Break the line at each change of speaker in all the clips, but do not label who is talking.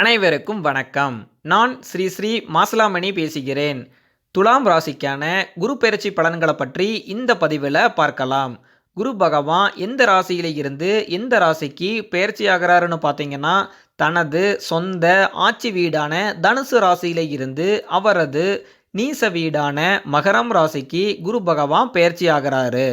அனைவருக்கும் வணக்கம். நான் ஸ்ரீ ஸ்ரீ மாசலாமணி பேசுகிறேன். துலாம் ராசிக்கான குரு பெயர்ச்சி பலன்களை பற்றி இந்த பதிவில் பார்க்கலாம். குரு பகவான் எந்த ராசியில இருந்து எந்த ராசிக்கு பெயர்ச்சி ஆகிறாருன்னு பார்த்தீங்கன்னா தனது சொந்த ஆட்சி வீடான தனுசு ராசியில இருந்து அவரது நீச வீடான மகரம் ராசிக்கு குரு பகவான் பெயர்ச்சி ஆகிறாரு.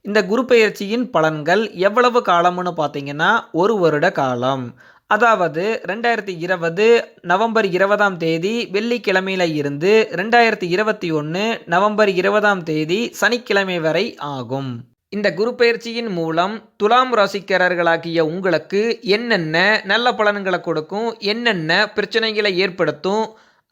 இந்த குரு பெயர்ச்சியின் பலன்கள் எவ்வளவு காலம்னு பார்த்தீங்கன்னா ஒரு வருட காலம். அதாவது ரெண்டாயிரத்தி இருபது நவம்பர் இருபதாம் தேதி வெள்ளிக்கிழமையில இருந்து ரெண்டாயிரத்தி இருபத்தி ஒன்று நவம்பர் இருபதாம் தேதி சனிக்கிழமை வரை ஆகும். இந்த குரு பயிற்சியின் மூலம் துலாம் ராசிக்காரர்களாகிய உங்களுக்கு என்னென்ன நல்ல பலன்களை கொடுக்கும் என்னென்ன பிரச்சனைகளை ஏற்படுத்தும்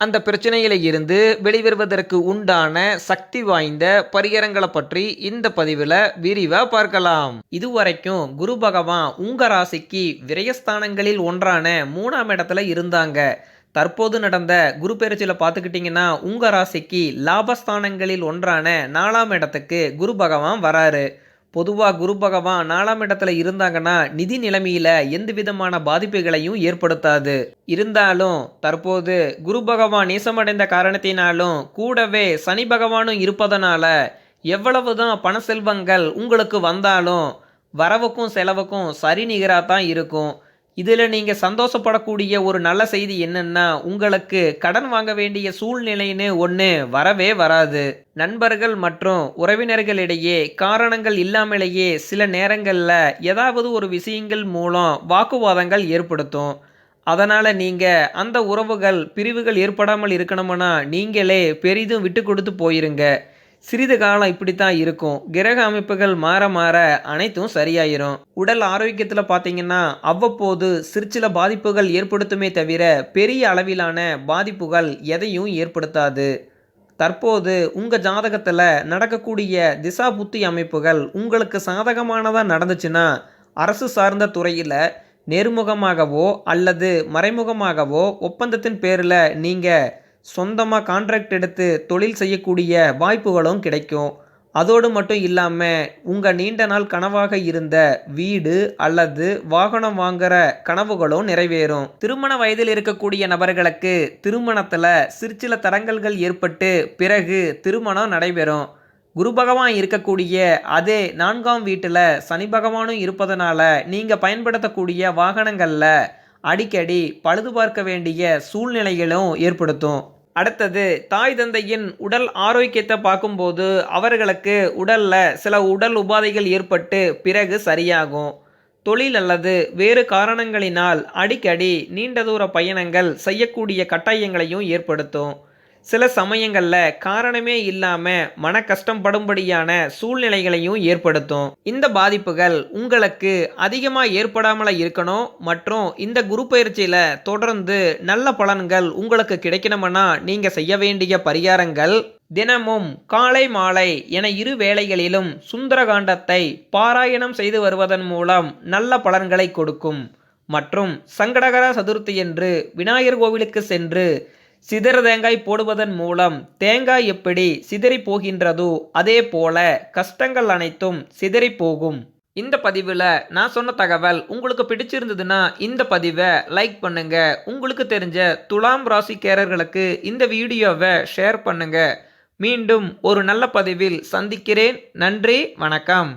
அந்த பிரச்சனையில இருந்து வெளிவருவதற்கு உண்டான சக்தி வாய்ந்த பரிகரங்களை பற்றி இந்த பதிவில் விரிவாக பார்க்கலாம். இதுவரைக்கும் குரு பகவான் உங்க ராசிக்கு விரயஸ்தானங்களில் ஒன்றான மூணாம் இடத்துல இருந்தாங்க. தற்போது நடந்த குரு பெயர்ச்சியில் பார்த்துக்கிட்டிங்கன்னா உங்கள் ராசிக்கு லாபஸ்தானங்களில் ஒன்றான நாலாம் இடத்துக்கு குரு பகவான் வராரு. பொதுவாக குரு பகவான் நாலாம் இடத்துல இருந்தாங்கன்னா நிதி நிலைமையில எந்த விதமான பாதிப்புகளையும் ஏற்படுத்தாது. இருந்தாலும் தற்போது குரு பகவான் நீசமடைந்த காரணத்தினாலும் கூடவே சனி பகவானும் இருப்பதனால எவ்வளவுதான் பண செல்வங்கள் உங்களுக்கு வந்தாலும் வரவுக்கும் செலவுக்கும் சரி நிகராக தான் இருக்கும். இதில் நீங்கள் சந்தோஷப்படக்கூடிய ஒரு நல்ல செய்தி என்னென்னா உங்களுக்கு கடன் வாங்க வேண்டிய சூழ்நிலைன்னு ஒன்று வரவே வராது. நண்பர்கள் மற்றும் உறவினர்களிடையே காரணங்கள் இல்லாமலேயே சில நேரங்களில் ஏதாவது ஒரு விஷயங்கள் மூலம் வாக்குவாதங்கள் ஏற்படுத்தும். அதனால் நீங்கள் அந்த உறவுகள் பிரிவுகள் ஏற்படாமல் இருக்கணும்னா நீங்களே பெரிதும் விட்டு கொடுத்து போயிருங்க. சிறிது காலம் இப்படித்தான் இருக்கும். கிரக அமைப்புகள் மாற மாற அனைத்தும் சரியாயிரும். உடல் ஆரோக்கியத்தில் பார்த்தீங்கன்னா அவ்வப்போது சிற்சில பாதிப்புகள் ஏற்படுத்துமே தவிர பெரிய அளவிலான பாதிப்புகள் எதையும் ஏற்படுத்தாது. தற்போது உங்கள் ஜாதகத்தில் நடக்கக்கூடிய திசா புத்தி அமைப்புகள் உங்களுக்கு சாதகமானதாக நடந்துச்சுன்னா அரசு சார்ந்த துறையில் நேர்முகமாகவோ அல்லது மறைமுகமாகவோ ஒப்பந்தத்தின் பேரில் நீங்கள் சொந்தமாக கான்ட்ராக்ட் எடுத்து தொழில் செய்யக்கூடிய வாய்ப்புகளும் கிடைக்கும். அதோடு மட்டும் இல்லாமல் உங்கள் நீண்ட நாள் கனவாக இருந்த வீடு அல்லது வாகனம் வாங்குற கனவுகளும் நிறைவேறும். திருமண வயதில் இருக்கக்கூடிய நபர்களுக்கு திருமணத்தில் சிற்சில தடங்கல்கள் ஏற்பட்டு பிறகு திருமணம் நடைபெறும். குரு பகவான் இருக்கக்கூடிய அதே நான்காம் வீட்டில் சனி பகவானும் இருப்பதனால நீங்கள் பயன்படுத்தக்கூடிய வாகனங்களில் அடிக்கடி பழுது பார்க்க வேண்டிய சூழ்நிலைகளும் ஏற்படுத்தும். அடுத்தது தாய் தந்தையின் உடல் ஆரோக்கியத்தை பார்க்கும்போது அவர்களுக்கு உடலில் சில உடல் உபாதைகள் ஏற்பட்டு பிறகு சரியாகும். தொழில் அல்லது வேறு காரணங்களினால் அடிக்கடி நீண்ட தூர பயணங்கள் செய்யக்கூடிய கட்டாயங்களையும் ஏற்படுத்தும். சில சமயங்களில் காரணமே இல்லாமல் மன கஷ்டப்படும்படியான சூழ்நிலைகளையும் ஏற்படுத்தும். இந்த பாதிப்புகள் உங்களுக்கு அதிகமாக ஏற்படாமல் இருக்கணும் மற்றும் இந்த குரு பயிற்சியில் தொடர்ந்து நல்ல பலன்கள் உங்களுக்கு கிடைக்கணும்னா நீங்கள் செய்ய வேண்டிய பரிகாரங்கள் தினமும் காலை மாலை என இரு வேளைகளிலும் சுந்தரகாண்டத்தை பாராயணம் செய்து வருவதன் மூலம் நல்ல பலன்களை கொடுக்கும். மற்றும் சங்கடகர சதுர்த்தி என்று விநாயகர் கோவிலுக்கு சென்று சிதற தேங்காய் போடுவதன் மூலம் தேங்காய் எப்படி சிதறி போகின்றதோ அதே போல கஷ்டங்கள் அனைத்தும் சிதறி போகும். இந்த பதிவில் நான் சொன்ன தகவல் உங்களுக்கு பிடிச்சிருந்ததுன்னா இந்த பதிவை லைக் பண்ணுங்க. உங்களுக்கு தெரிஞ்ச துலாம் ராசிக்காரர்களுக்கு இந்த வீடியோவை ஷேர் பண்ணுங்க. மீண்டும் ஒரு நல்ல பதிவில் சந்திக்கிறேன். நன்றி வணக்கம்.